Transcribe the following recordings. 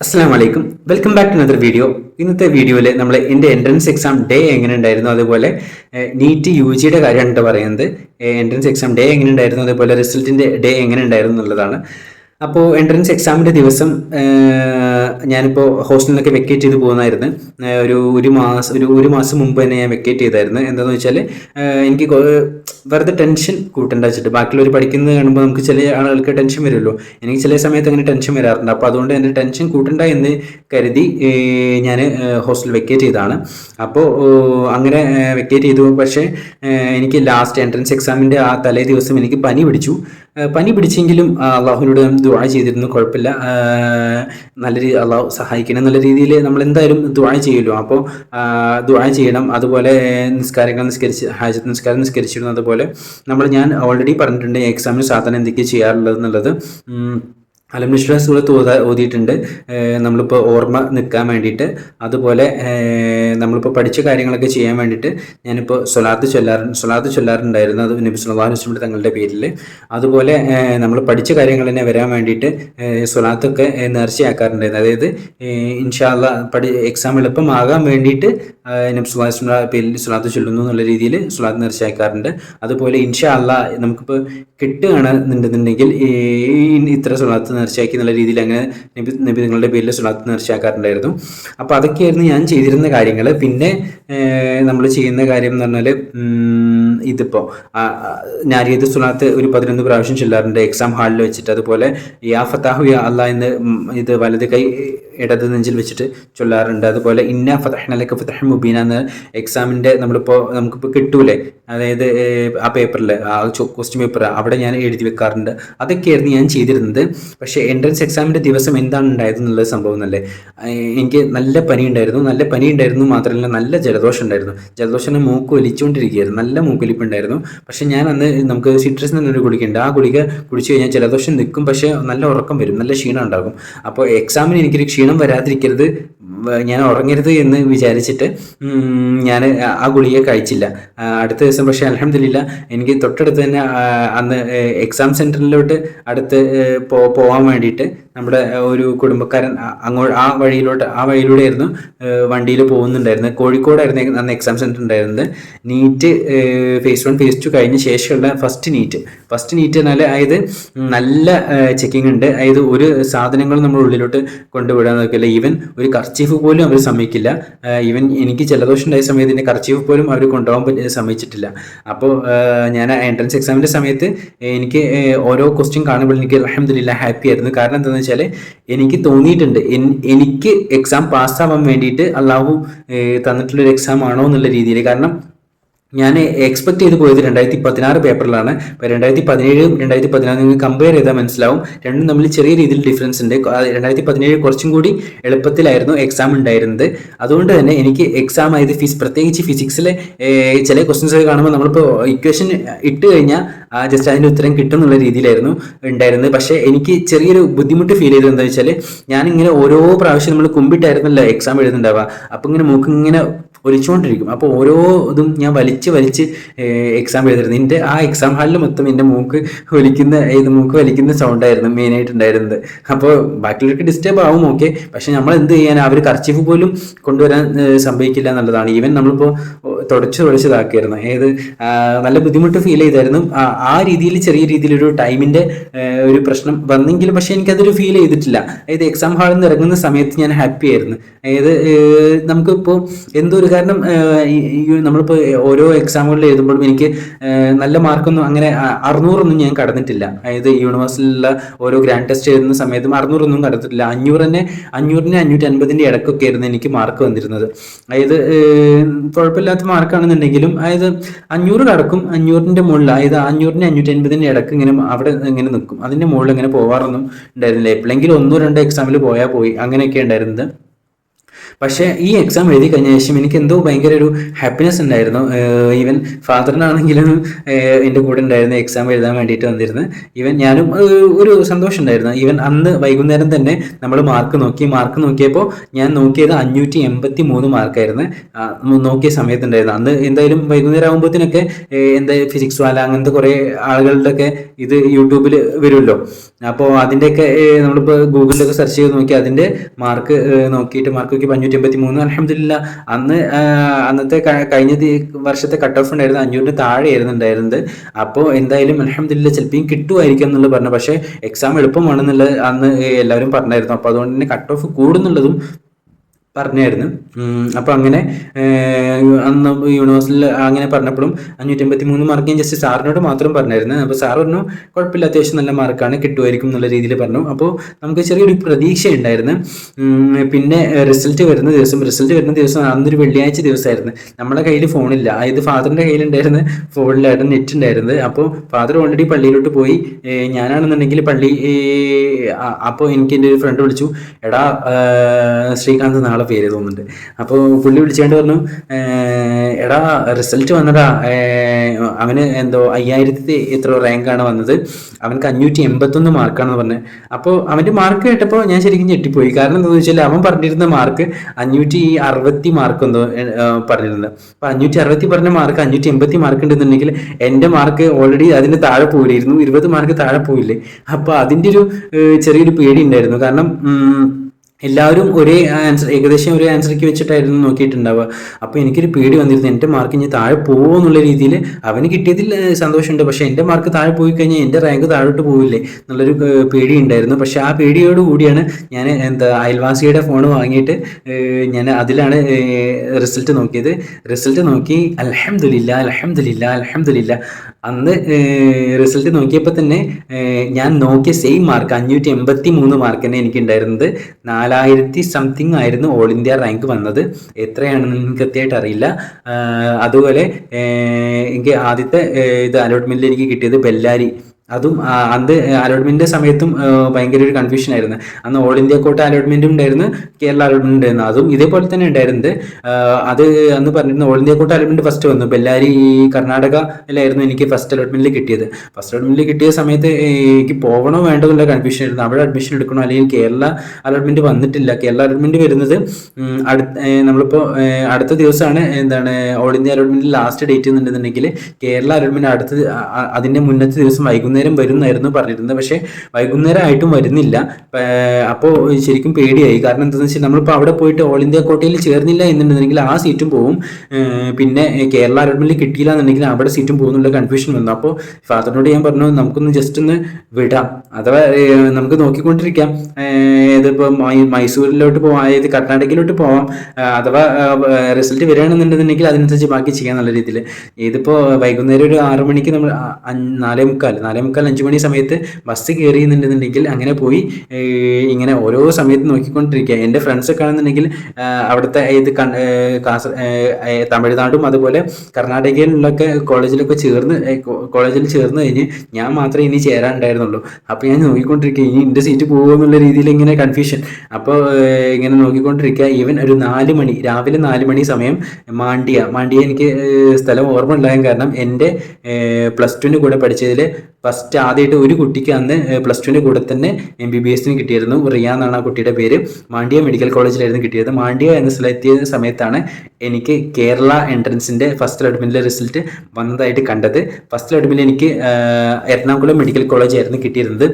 അസ്സാം വലൈക്കും welcome back to another video ഇന്നത്തെ വീഡിയോയിൽ നമ്മൾ എന്റെ എൻട്രൻസ് എക്സാം ഡേ എങ്ങനെ ഉണ്ടായിരുന്നു അതുപോലെ നീറ്റ് യു ജിയുടെ കാര്യമാണ് പറയുന്നത്. എൻട്രൻസ് എക്സാം ഡേ എങ്ങനെ ഉണ്ടായിരുന്നു അതുപോലെ റിസൾട്ടിന്റെ ഡേ എങ്ങനെ ഉണ്ടായിരുന്നു എന്നുള്ളതാണ് അപ്പോൾ എൻട്രൻസ് എക്സാമിന്റെ ദിവസം ഞാനിപ്പോൾ ഹോസ്റ്റലിൽ വെക്കേറ്റ് ചെയ്ത് പോകുന്നതായിരുന്നു. ഒരു ഒരു മാസം ഒരു ഒരു മാസം മുമ്പ് തന്നെ ഞാൻ വെക്കേറ്റ് ചെയ്തായിരുന്നു. എന്താണെന്ന് വെച്ചാൽ എനിക്ക് വെറുതെ ടെൻഷൻ കൂട്ടേണ്ട വെച്ചിട്ട്. ബാക്കിയുള്ളവർ പഠിക്കുന്നത് കാണുമ്പോൾ നമുക്ക് ചില ആളുകൾക്ക് ടെൻഷൻ വരുമല്ലോ. എനിക്ക് ചില സമയത്ത് അങ്ങനെ ടെൻഷൻ വരാറുണ്ട്. അപ്പോൾ അതുകൊണ്ട് എന്റെ ടെൻഷൻ കൂട്ടണ്ട എന്ന് കരുതി ഞാൻ ഹോസ്റ്റൽ വെക്കേറ്റ് ചെയ്തതാണ്. അപ്പോൾ അങ്ങനെ വെക്കേറ്റ് ചെയ്തു. പക്ഷേ എനിക്ക് ലാസ്റ്റ് എൻട്രൻസ് എക്സാമിന്റെ ആ തലേ ദിവസം എനിക്ക് പനി പിടിച്ചു. പനി പിടിച്ചെങ്കിലും അള്ളാഹുവിനോട് ദുആ ചെയ്തിരുന്നു കുഴപ്പമില്ല. നല്ല രീതി അള്ളാഹു സഹായിക്കണം എന്നുള്ള രീതിയിൽ നമ്മൾ എന്തായാലും ദുആ ചെയ്യുമല്ലോ അപ്പോൾ ദുആ ചെയ്യണം. അതുപോലെ നിസ്കാരങ്ങൾ നിസ്കരിച്ച് ഹാജത്ത് നിസ്കാരം നിസ്കരിച്ചിരുന്നു. അതുപോലെ നമ്മൾ ഞാൻ ഓൾറെഡി പറഞ്ഞിട്ടുണ്ട് എക്സാമിന് സാധാരണ എന്തൊക്കെയാണ് ചെയ്യാറുള്ളത് എന്നുള്ളത്. സൂറത്ത് ഓതാ ഓതിയിട്ടുണ്ട്. നമ്മളിപ്പോൾ ഓർമ്മ നിൽക്കാൻ വേണ്ടിയിട്ട്. അതുപോലെ നമ്മളിപ്പോൾ പഠിച്ച കാര്യങ്ങളൊക്കെ ചെയ്യാൻ വേണ്ടിയിട്ട് ഞാനിപ്പോൾ സൊലാത്ത് ചൊല്ലാറ് സൊലാത്ത് ചൊല്ലാറുണ്ടായിരുന്നു. അത് നബി അലൈഹി വസല്ലം തങ്ങളുടെ പേരിൽ അതുപോലെ നമ്മൾ പഠിച്ച കാര്യങ്ങൾ തന്നെ വരാൻ വേണ്ടിയിട്ട് സൊലാത്തൊക്കെ നേർച്ചയാക്കാറുണ്ടായിരുന്നു. അതായത് ഇൻഷാല്ല പഠി എക്സാം എളുപ്പമാകാൻ വേണ്ടിയിട്ട് നബി അലൈഹി വസല്ലം പേരിൽ സ്വലാത്ത് ചൊല്ലുന്നു എന്നുള്ള രീതിയിൽ സ്വലാത്ത് നേർച്ചയാക്കാറുണ്ട്. അതുപോലെ ഇൻഷാ അല്ല നമുക്കിപ്പോൾ കിട്ടുകയാണെന്നുണ്ടെന്നുണ്ടെങ്കിൽ ഇത്ര സ്വലാത്ത് നേർച്ചയാക്കി എന്നുള്ള രീതിയിൽ അങ്ങനെ നബി നബി നിങ്ങളുടെ പേരിൽ സ്വലാത്ത് നേർച്ചയാക്കാറുണ്ടായിരുന്നു. അപ്പോൾ അതൊക്കെയായിരുന്നു ഞാൻ ചെയ്തിരുന്ന കാര്യങ്ങൾ. പിന്നെ നമ്മൾ ചെയ്യുന്ന കാര്യം എന്ന് പറഞ്ഞാൽ ഇതിപ്പോൾ നാരിയത്ത് സ്വലാത്ത് ഒരു പതിനൊന്ന് പ്രാവശ്യം ചെല്ലാറുണ്ട്. എക്സാം ഹാളിൽ വെച്ചിട്ട്. അതുപോലെ യാ ഫത്താഹു യാ അല്ല എന്ന് ഇത് വലത് കൈ ഇടത് നെഞ്ചിൽ വെച്ചിട്ട് ചൊല്ലാറുണ്ട്. അതുപോലെ ഇന്ന ഫതഹ്നലക്ക് ഫതഹ് മുബീന എന്ന് എക്സാമിന്റെ നമ്മളിപ്പോൾ നമുക്കിപ്പോൾ കിട്ടൂലേ? അതായത് ആ പേപ്പറിൽ ആ ക്വസ്റ്റ്യൻ പേപ്പർ അവിടെ ഞാൻ എഴുതി വെക്കാറുണ്ട്. അതൊക്കെയായിരുന്നു ഞാൻ ചെയ്തിരുന്നത്. പക്ഷേ എൻട്രൻസ് എക്സാമിന്റെ ദിവസം എന്താണ് ഉണ്ടായത് എന്നുള്ള സംഭവം എന്നല്ലേ എനിക്ക് നല്ല പനി ഉണ്ടായിരുന്നു നല്ല പനി ഉണ്ടായിരുന്നു മാത്രമല്ല നല്ല ജലദോഷം ഉണ്ടായിരുന്നു. ജലദോഷം മൂക്ക് വലിച്ചുകൊണ്ടിരിക്കുകയായിരുന്നു. നല്ല മൂക്കൊലിപ്പ് ഉണ്ടായിരുന്നു പക്ഷേ ഞാൻ അന്ന് നമുക്ക് സിട്രസ് എന്നൊരു ഗുളികയുണ്ട്. ആ ഗുളിക കുടിച്ചു കഴിഞ്ഞാൽ ജലദോഷം നിൽക്കും. പക്ഷേ നല്ല ഉറക്കം വരും. നല്ല ക്ഷീണം ഉണ്ടാകും. അപ്പോൾ എക്സാമിന് എനിക്കൊരു ക്ഷീണം വരാതിരിക്കരുത്. ഞാൻ ഉറങ്ങരുത് എന്ന് വിചാരിച്ചിട്ട് ഞാൻ ആ ഗുളിക കഴിച്ചില്ല. അടുത്ത ദിവസം പക്ഷേ അലഹമില്ല എനിക്ക് തൊട്ടടുത്ത് തന്നെ അന്ന് എക്സാം സെന്ററിലോട്ട് അടുത്ത് പോകാൻ വേണ്ടിയിട്ട് നമ്മുടെ ഒരു കുടുംബക്കാരൻ അങ്ങോട്ട് അങ്ങോ ആ വഴിയിലോട്ട് ആ വഴിയിലൂടെ ആയിരുന്നു വണ്ടിയിൽ പോകുന്നുണ്ടായിരുന്നത്. കോഴിക്കോടായിരുന്നു അന്ന് എക്സാം സെന്റർ ഉണ്ടായിരുന്നത്. NEET phase one phase two കഴിഞ്ഞ ശേഷമുള്ള ഫസ്റ്റ് നീറ്റ് ഫസ്റ്റ് നീറ്റ് എന്നാൽ അതായത് നല്ല ചെക്കിംഗ് ഉണ്ട്. അതായത് ഒരു സാധനങ്ങളും നമ്മൾ ഉള്ളിലോട്ട് കൊണ്ടുവിടാൻ നോക്കില്ല. ഈവൻ ഒരു കർച്ചീഫ് പോലും അവർ സമ്മതിക്കില്ല. ഈവൻ എനിക്ക് ജലദോഷം ഉണ്ടായ സമയത്ത് എന്റെ കർച്ചീഫ് പോലും അവർ കൊണ്ടുപോകാൻ പറ്റി സമ്മതിച്ചിട്ടില്ല. അപ്പോൾ ഞാൻ എൻട്രൻസ് എക്സാമിന്റെ സമയത്ത് എനിക്ക് ഓരോ ക്വസ്റ്റ്യൻ കാണുമ്പോൾ എനിക്ക് അഹമ്മദില്ല ഹാപ്പി ആയിരുന്നു. കാരണം എന്താണെന്ന് വെച്ചാൽ എനിക്ക് തോന്നിയിട്ടുണ്ട്. എനിക്ക് എക്സാം പാസ്സാവാൻ വേണ്ടിയിട്ട് അള്ളാഹു തന്നിട്ടുള്ള തന്നിട്ടുള്ളൊരു എക്സാം ആണോ എന്നുള്ള രീതിയിൽ കാരണം ഞാൻ എക്സ്പെക്ട് ചെയ്ത് പോയത് രണ്ടായിരത്തി പതിനാറ് പേപ്പറിലാണ് അപ്പോൾ രണ്ടായിരത്തി പതിനേഴും രണ്ടായിരത്തി പതിനാറ് നിങ്ങൾ കമ്പയർ ചെയ്താൽ മനസ്സിലാവും. രണ്ടും തമ്മിൽ ചെറിയ രീതിയിൽ ഡിഫറൻസ് ഉണ്ട്. രണ്ടായിരത്തി പതിനേഴ് കുറച്ചും കൂടി എളുപ്പത്തിലായിരുന്നു എക്സാം ഉണ്ടായിരുന്നത്. അതുകൊണ്ട് തന്നെ എനിക്ക് എക്സാം ആയത് ഫിസ് പ്രത്യേകിച്ച് ഫിസിക്സിലെ ചില ക്വസ്റ്റ്യൻസ് ഒക്കെ കാണുമ്പോൾ നമ്മളിപ്പോൾ ഇക്വേഷൻ ഇട്ട് കഴിഞ്ഞാൽ ജസ്റ്റ് അതിന്റെ ഉത്തരം കിട്ടും എന്നുള്ള രീതിയിലായിരുന്നു ഉണ്ടായിരുന്നത്. പക്ഷേ എനിക്ക് ചെറിയൊരു ബുദ്ധിമുട്ട് ഫീൽ ചെയ്തത് എന്താ വെച്ചാൽ ഞാനിങ്ങനെ ഓരോ പ്രാവശ്യം നമ്മൾ കുമ്പിട്ടായിരുന്നല്ലോ എക്സാം എഴുതുന്നുണ്ടാവുക. അപ്പോൾ ഇങ്ങനെ മൂക്ക് ഇങ്ങനെ ഒലിച്ചുകൊണ്ടിരിക്കും അപ്പോൾ ഓരോ ഇതും ഞാൻ വലിച്ച് വലിച്ച് എക്സാം എഴുതിരുന്നു എന്റെ ആ എക്സാം ഹാളിൽ മൊത്തം എന്റെ മൂക്ക് വലിക്കുന്ന ഇത് മൂക്ക് വലിക്കുന്ന സൗണ്ടായിരുന്നു മെയിനായിട്ട് ഉണ്ടായിരുന്നത്. അപ്പോൾ ബാക്കിയുള്ളവർക്ക് ഡിസ്റ്റർബ് ആവും ഓക്കെ പക്ഷെ നമ്മൾ എന്ത് ചെയ്യാൻ അവർ കർച്ചീഫ് പോലും കൊണ്ടുവരാൻ സംഭവിക്കില്ല എന്നുള്ളതാണ്. ഈവൻ നമ്മളിപ്പോൾ തുടച്ച് തുടച്ചതാക്കിയായിരുന്നു ഏത് നല്ല ബുദ്ധിമുട്ട് ഫീൽ ചെയ്തായിരുന്നു. ആ, രീതിയിൽ ചെറിയ രീതിയിലൊരു ടൈമിന്റെ ഒരു പ്രശ്നം വന്നെങ്കിലും പക്ഷേ എനിക്കതൊരു ഫീൽ ചെയ്തിട്ടില്ല. അതായത് എക്സാം ഹാളിൽ നിന്ന് ഇറങ്ങുന്ന സമയത്ത് ഞാൻ ഹാപ്പി ആയിരുന്നു. അതായത് നമുക്കിപ്പോൾ എന്തോ ഒരു കാരണം ഈ- നമ്മളിപ്പോൾ ഓരോ എക്സാമുകളിൽ എഴുതുമ്പോഴും എനിക്ക് നല്ല മാർക്കൊന്നും അങ്ങനെ അറുന്നൂറൊന്നും ഞാൻ കടന്നിട്ടില്ല. അതായത് യൂണിവേഴ്സിലുള്ള ഓരോ ഗ്രാൻഡ് ടെസ്റ്റ് എഴുതുന്ന സമയത്തും അറുന്നൂറൊന്നും കടന്നിട്ടില്ല. അഞ്ഞൂറ് തന്നെ അഞ്ഞൂറിന് അഞ്ഞൂറ്റി അൻപതിന്റെ ഇടക്കൊക്കെ ആയിരുന്നു എനിക്ക് മാർക്ക് വന്നിരുന്നത്. അതായത് കുഴപ്പമില്ലാത്ത മാർക്കാണെന്നുണ്ടെങ്കിലും അതായത് അഞ്ഞൂറ് കടക്കും അഞ്ഞൂറിന്റെ മുകളിൽ അതായത് അഞ്ഞൂറിന് അഞ്ഞൂറ്റി അൻപതിന്റെ ഇടയ്ക്ക് ഇങ്ങനെ അവിടെ ഇങ്ങനെ നിൽക്കും. അതിന്റെ മുകളിൽ ഇങ്ങനെ പോകാറൊന്നും ഉണ്ടായിരുന്നില്ല. എപ്പോഴെങ്കിലും ഒന്നോ രണ്ടോ എക്സാമിൽ പോയാൽ പോയി. അങ്ങനെയൊക്കെ ഉണ്ടായിരുന്നത്. പക്ഷേ ഈ എക്സാം എഴുതി കഴിഞ്ഞ ശേഷം എനിക്ക് എന്തോ ഭയങ്കര ഒരു ഹാപ്പിനെസ് ഉണ്ടായിരുന്നു ഈവൻ ഫാദറിനാണെങ്കിലും എന്റെ കൂടെ ഉണ്ടായിരുന്നു എക്സാം എഴുതാൻ വേണ്ടിയിട്ട് വന്നിരുന്നു. ഈവൻ ഞാനും ഒരു സന്തോഷം ഉണ്ടായിരുന്നു. ഈവൻ അന്ന് വൈകുന്നേരം തന്നെ നമ്മൾ മാർക്ക് നോക്കി മാർക്ക് നോക്കിയപ്പോൾ ഞാൻ നോക്കിയത് അഞ്ഞൂറ്റി എൺപത്തി മൂന്ന് മാർക്കായിരുന്നു നോക്കിയ സമയത്തുണ്ടായിരുന്നു. അന്ന് എന്തായാലും വൈകുന്നേരം ആകുമ്പോഴത്തേനൊക്കെ എന്താ ഫിസിക്സ് വാല അങ്ങനത്തെ കുറേ ആളുകളുടെ ഒക്കെ ഇത് യൂട്യൂബിൽ വരുമല്ലോ. അപ്പോൾ അതിന്റെയൊക്കെ നമ്മളിപ്പോൾ ഗൂഗിളിലൊക്കെ സെർച്ച് ചെയ്ത് നോക്കി അതിന്റെ മാർക്ക് നോക്കിയിട്ട് മാർക്ക് നോക്കി അഞ്ഞൂറ്റി എൺപത്തി മൂന്ന് അലഹമില്ല അന്ന് അന്നത്തെ കഴിഞ്ഞ വർഷത്തെ കട്ട് ഓഫ് ഉണ്ടായിരുന്നത് അഞ്ഞൂറിന് താഴെയായിരുന്നു ഉണ്ടായിരുന്നത്. അപ്പോൾ എന്തായാലും അലഹമില്ല ചിലപ്പോൾ കിട്ടുമായിരിക്കും എന്നുള്ളത് പറഞ്ഞു. പക്ഷേ എക്സാം എളുപ്പമാണെന്നുള്ളത് അന്ന് എല്ലാവരും പറഞ്ഞായിരുന്നു. അപ്പോൾ അതുകൊണ്ട് തന്നെ കട്ട് ഓഫ് കൂടുന്നുള്ളതും പറഞ്ഞായിരുന്നു. അപ്പോൾ അങ്ങനെ അന്ന് യൂണിവേഴ്സിൽ അങ്ങനെ പറഞ്ഞപ്പോഴും അഞ്ഞൂറ്റി അമ്പത്തി മൂന്ന് മാർക്ക് ഞാൻ ജസ്റ്റ് സാറിനോട് മാത്രം പറഞ്ഞായിരുന്നു. അപ്പോൾ സാർ പറഞ്ഞു കുഴപ്പമില്ല അത്യാവശ്യം നല്ല മാർക്കാണ് കിട്ടുമായിരിക്കും എന്നുള്ള രീതിയിൽ പറഞ്ഞു. അപ്പോൾ നമുക്ക് ചെറിയൊരു പ്രതീക്ഷ ഉണ്ടായിരുന്നു. പിന്നെ റിസൾട്ട് വരുന്ന ദിവസം റിസൾട്ട് വരുന്ന ദിവസം അന്നൊരു വെള്ളിയാഴ്ച ദിവസമായിരുന്നു. നമ്മുടെ കയ്യിൽ ഫോണില്ല അതായത് ഫാദറിന്റെ കയ്യിലുണ്ടായിരുന്ന ഫോണിലായിരുന്നു നെറ്റ് ഉണ്ടായിരുന്നത്. അപ്പോൾ ഫാദർ ഓൾറെഡി പള്ളിയിലോട്ട് പോയി. ഞാനാണെന്നുണ്ടെങ്കിൽ പള്ളി അപ്പോൾ എനിക്ക് എന്റെ ഒരു ഫ്രണ്ട് വിളിച്ചു എടാ ശ്രീകാന്ത് നാളെ പേര് തോന്നുന്നുണ്ട്. അപ്പോൾ പുള്ളി വിളിച്ചുകൊണ്ട് പറഞ്ഞു എടാ റിസൾട്ട് വന്നതാ. അവന് എന്തോ അയ്യായിരത്തി എത്ര റാങ്കാണ് വന്നത്. അവനക്ക് അഞ്ഞൂറ്റി എൺപത്തൊന്ന് മാർക്കാണെന്ന് പറഞ്ഞത് അപ്പോൾ അവന്റെ മാർക്ക് കേട്ടപ്പോൾ ഞാൻ ശരിക്കും ഞെട്ടിപ്പോയി. കാരണം എന്താണെന്ന് വെച്ചാൽ അവൻ പറഞ്ഞിരുന്ന മാർക്ക് അഞ്ഞൂറ്റി അറുപത്തി മാർക്ക് എന്തോ പറഞ്ഞിരുന്നത് അപ്പോൾ അഞ്ഞൂറ്റി അറുപത്തി പറഞ്ഞ മാർക്ക് അഞ്ഞൂറ്റി എൺപത്തി മാർക്ക് ഉണ്ടെന്നുണ്ടെങ്കിൽ എന്റെ മാർക്ക് ഓൾറെഡി അതിന് താഴെ പോയില്ലായിരുന്നു. ഇരുപത് മാർക്ക് താഴെ പോയില്ലേ. അപ്പോൾ അതിന്റെ ഒരു ചെറിയൊരു പേടി ഉണ്ടായിരുന്നു. കാരണം എല്ലാവരും ഒരേ ആൻസർ ഏകദേശം ഒരേ ആൻസർക്ക് വെച്ചിട്ടായിരുന്നു നോക്കിയിട്ടുണ്ടാവുക. അപ്പോൾ എനിക്കൊരു പേടി വന്നിരുന്നു എന്റെ മാർക്ക് ഇനി താഴെ പോകുമോ എന്നുള്ള രീതിയിൽ അവന് കിട്ടിയതിൽ സന്തോഷമുണ്ട്. പക്ഷേ എന്റെ മാർക്ക് താഴെ പോയി കഴിഞ്ഞാൽ എന്റെ റാങ്ക് താഴോട്ട് പോവില്ലേ എന്നുള്ളൊരു പേടി ഉണ്ടായിരുന്നു പക്ഷേ ആ പേടിയോട് കൂടിയാണ് ഞാൻ എന്താ അയൽവാസിയുടെ ഫോൺ വാങ്ങിയിട്ട് ഞാൻ അതിലാണ് റിസൾട്ട് നോക്കിയത്. റിസൾട്ട് നോക്കി അലഹമില്ല അലഹമില്ല അലഹമില്ല അന്ന് റിസൾട്ട് നോക്കിയപ്പോൾ തന്നെ ഞാൻ നോക്കിയ സെയിം മാർക്ക് അഞ്ഞൂറ്റി എൺപത്തി മൂന്ന് മാർക്ക് തന്നെ എനിക്കുണ്ടായിരുന്നത്. നാലായിരത്തി സംതിങ് ആയിരുന്നു ഓൾ ഇന്ത്യ റാങ്ക് വന്നത്. എത്രയാണെന്ന് എനിക്ക് കൃത്യമായിട്ട് അറിയില്ല. അതുപോലെ എനിക്ക് ആദ്യത്തെ ഇത് അലോട്ട്മെന്റിൽ എനിക്ക് കിട്ടിയത് ബെല്ലാരി. അതും അത് അലോട്ട്മെന്റിന്റെ സമയത്തും ഭയങ്കര ഒരു കൺഫ്യൂഷൻ ആയിരുന്നു. അന്ന് ഓൾ ഇന്ത്യ കോട്ട അലോട്ട്മെന്റും ഉണ്ടായിരുന്നു കേരള അലോട്ട്മെന്റ് ഉണ്ടായിരുന്നു. അതും ഇതേപോലെ തന്നെ ഉണ്ടായിരുന്നത്. അത് അന്ന് പറഞ്ഞിരുന്നു all India quota allotment first വന്നു. ബെല്ലാരി കർണാടകയിലായിരുന്നു എനിക്ക് ഫസ്റ്റ് അലോട്ട്മെന്റിൽ കിട്ടിയത്. ഫസ്റ്റ് അലോട്ട്മെന്റിൽ കിട്ടിയ സമയത്ത് എനിക്ക് പോകണോ വേണ്ടോ എന്നുള്ള കൺഫ്യൂഷൻ ആയിരുന്നു. അവിടെ അഡ്മിഷൻ എടുക്കണോ അല്ലെങ്കിൽ കേരള അലോട്ട്മെന്റ് വന്നിട്ടില്ല. കേരള അലോട്ട്മെന്റ് വരുന്നത് അടുത്ത നമ്മളിപ്പോൾ നമ്മളിപ്പോ അടുത്ത ദിവസമാണ് എന്താണ് all India allotment last date എന്നുണ്ടെന്നുണ്ടെങ്കിൽ Kerala allotment അടുത്ത അതിന്റെ മുന്നത്തെ ദിവസം വൈകുന്നേരം വരുന്നായിരുന്നു പറഞ്ഞിരുന്നത്. പക്ഷേ വൈകുന്നേരം ആയിട്ടും വരുന്നില്ല അപ്പോൾ ശരിക്കും പേടിയായി. കാരണം എന്താണെന്ന് വെച്ചാൽ നമ്മളിപ്പോൾ അവിടെ പോയിട്ട് ഓൾ ഇന്ത്യ കോട്ടയിൽ ചേർന്നില്ല എന്നുണ്ടെങ്കിൽ ആ സീറ്റും പോവും. പിന്നെ കേരള അലോട്ട്മെന്റിൽ കിട്ടിയില്ല എന്നുണ്ടെങ്കിൽ അവിടെ സീറ്റും പോകുന്നുള്ള കൺഫ്യൂഷൻ വന്നു. അപ്പോൾ ഫാദറിനോട് ഞാൻ പറഞ്ഞു നമുക്കൊന്ന് ജസ്റ്റ് ഒന്ന് വിടാം. അഥവാ നമുക്ക് നോക്കിക്കൊണ്ടിരിക്കാം. ഇതിപ്പോൾ മൈസൂരിലോട്ട് പോവാം അതായത് കർണാടകയിലോട്ട് പോവാം. അഥവാ റിസൾട്ട് വരികയാണെന്നുണ്ടെന്നുണ്ടെങ്കിൽ അതിനനുസരിച്ച് ബാക്കി ചെയ്യാൻ നല്ല രീതിയിൽ. ഇതിപ്പോൾ വൈകുന്നേരം ഒരു ആറു മണിക്ക് നമ്മൾ നാലേ മുക്കാൽ നാലേ മുക്കാൽ അഞ്ച് മണി സമയത്ത് ബസ് കയറിയെന്നുണ്ടെന്നുണ്ടെങ്കിൽ അങ്ങനെ പോയി ഇങ്ങനെ ഓരോ സമയത്ത് നോക്കിക്കൊണ്ടിരിക്കുക. എന്റെ ഫ്രണ്ട്സൊക്കെ ആണെന്നുണ്ടെങ്കിൽ അവിടുത്തെ ഇത് കാസർ തമിഴ്നാടും അതുപോലെ കർണാടകയിലൊക്കെ കോളേജിലൊക്കെ ചേർന്ന് കോളേജിൽ ചേർന്ന് കഴിഞ്ഞ് ഞാൻ മാത്രമേ ഇനി ചേരാനുണ്ടായിരുന്നുള്ളൂ. അപ്പോൾ ഞാൻ നോക്കിക്കൊണ്ടിരിക്കുക ഇനി എന്റെ സീറ്റ് പോകുമോ എന്നുള്ള രീതിയിൽ ഇങ്ങനെ കൺഫ്യൂഷൻ അപ്പോൾ ഇങ്ങനെ നോക്കിക്കൊണ്ടിരിക്കുക. ഈവൻ ഒരു നാല് മണി രാവിലെ നാല് മണി സമയം മാണ്ടിയ മാണ്ടിയ എനിക്ക് സ്ഥലം ഓർമ്മ ഉണ്ടായ കാരണം എന്റെ പ്ലസ് ടുവിന് കൂടെ പഠിച്ചതിൽ ഫസ്റ്റ് ആദ്യമായിട്ട് ഒരു കുട്ടിക്ക് അന്ന് പ്ലസ് ടുവിന്റെ കൂടെ തന്നെ എം ബി ബി എസിന് കിട്ടിയിരുന്നു. റിയ എന്നാണ് ആ കുട്ടിയുടെ പേര്. മാണ്ഡ്യ മെഡിക്കൽ കോളേജിലായിരുന്നു കിട്ടിയത്. മാണ്ഡ്യ എന്ന സ്ഥലത്തെത്തിയ സമയത്താണ് എനിക്ക് കേരള എൻട്രൻസിന്റെ ഫസ്റ്റ് അലോട്ട്മെന്റിലെ റിസൾട്ട് വന്നതായിട്ട് കണ്ടത്. ഫസ്റ്റ് അലോട്ട്മെന്റിൽ എനിക്ക് എറണാകുളം മെഡിക്കൽ കോളേജായിരുന്നു കിട്ടിയിരുന്നത്.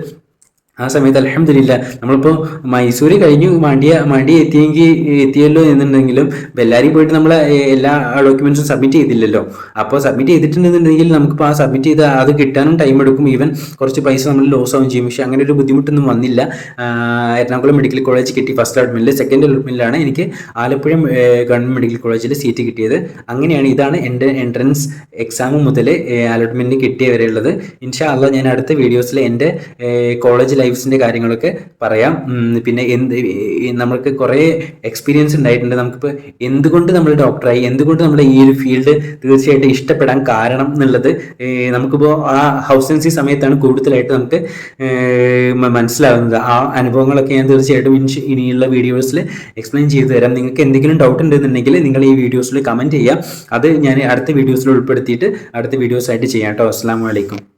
ആ സമയത്ത് അലഹമില്ല നമ്മളിപ്പോൾ മൈസൂർ കഴിഞ്ഞു മാണ്ടിയ മാണ്ടി എത്തിയെങ്കിൽ എത്തിയല്ലോ എന്നുണ്ടെങ്കിലും ബെല്ലാരി പോയിട്ട് നമ്മൾ എല്ലാ ഡോക്യുമെന്റ്സും സബ്മിറ്റ് ചെയ്തില്ലല്ലോ. അപ്പോൾ സബ്മിറ്റ് ചെയ്തിട്ടുണ്ടെന്നുണ്ടെങ്കിൽ നമുക്കിപ്പോൾ ആ സബ്മിറ്റ് ചെയ്ത് അത് കിട്ടാനും ടൈം എടുക്കും. ഈവൻ കുറച്ച് പൈസ നമ്മൾ ലോസ് ആവും ചെയ്യും. പക്ഷേ അങ്ങനെ ഒരു ബുദ്ധിമുട്ടൊന്നും വന്നില്ല. എറണാകുളം മെഡിക്കൽ കോളേജ് കിട്ടി ഫസ്റ്റ് അലോട്ട്മെന്റിൽ സെക്കൻഡ് അലോട്ട്മെന്റിലാണ് എനിക്ക് ആലപ്പുഴ ഗവൺമെന്റ് മെഡിക്കൽ കോളേജിൽ സീറ്റ് കിട്ടിയത്. അങ്ങനെയാണ് ഇതാണ് എന്റെ എൻട്രൻസ് എക്സാം മുതൽ അലോട്ട്മെന്റ് കിട്ടിയ വരെയുള്ളത് ഇൻഷാ അള്ളാ ഞാൻ അടുത്ത വീഡിയോസിൽ എന്റെ കോളേജ് ലൈഫ്സിന്റെ കാര്യങ്ങളൊക്കെ പറയാം. പിന്നെ എന്ത് നമ്മൾക്ക് കുറേ എക്സ്പീരിയൻസ് ഉണ്ടായിട്ടുണ്ട്. നമുക്കിപ്പോൾ എന്തുകൊണ്ട് നമ്മൾ ഡോക്ടറായി എന്തുകൊണ്ട് നമ്മൾ ഈ ഒരു ഫീൽഡ് തീർച്ചയായിട്ടും ഇഷ്ടപ്പെടാൻ കാരണം എന്നുള്ളത് നമുക്കിപ്പോൾ ആ ഹൗസ് സെൻസി സമയത്താണ് കൂടുതലായിട്ട് നമുക്ക് മനസ്സിലാവുന്നത്. ആ അനുഭവങ്ങളൊക്കെ ഞാൻ തീർച്ചയായിട്ടും ഇനി ഇനിയുള്ള വീഡിയോസിൽ എക്സ്പ്ലെയിൻ ചെയ്തു തരാം. നിങ്ങൾക്ക് എന്തെങ്കിലും ഡൗട്ട് ഉണ്ടെന്നുണ്ടെങ്കിൽ നിങ്ങൾ ഈ വീഡിയോസിൽ കമന്റ് ചെയ്യാം. അത് ഞാൻ അടുത്ത വീഡിയോസിൽ ഉൾപ്പെടുത്തിയിട്ട് അടുത്ത വീഡിയോസ് ആയിട്ട് ചെയ്യാം കേട്ടോ. അസ്സാം വലൈക്കും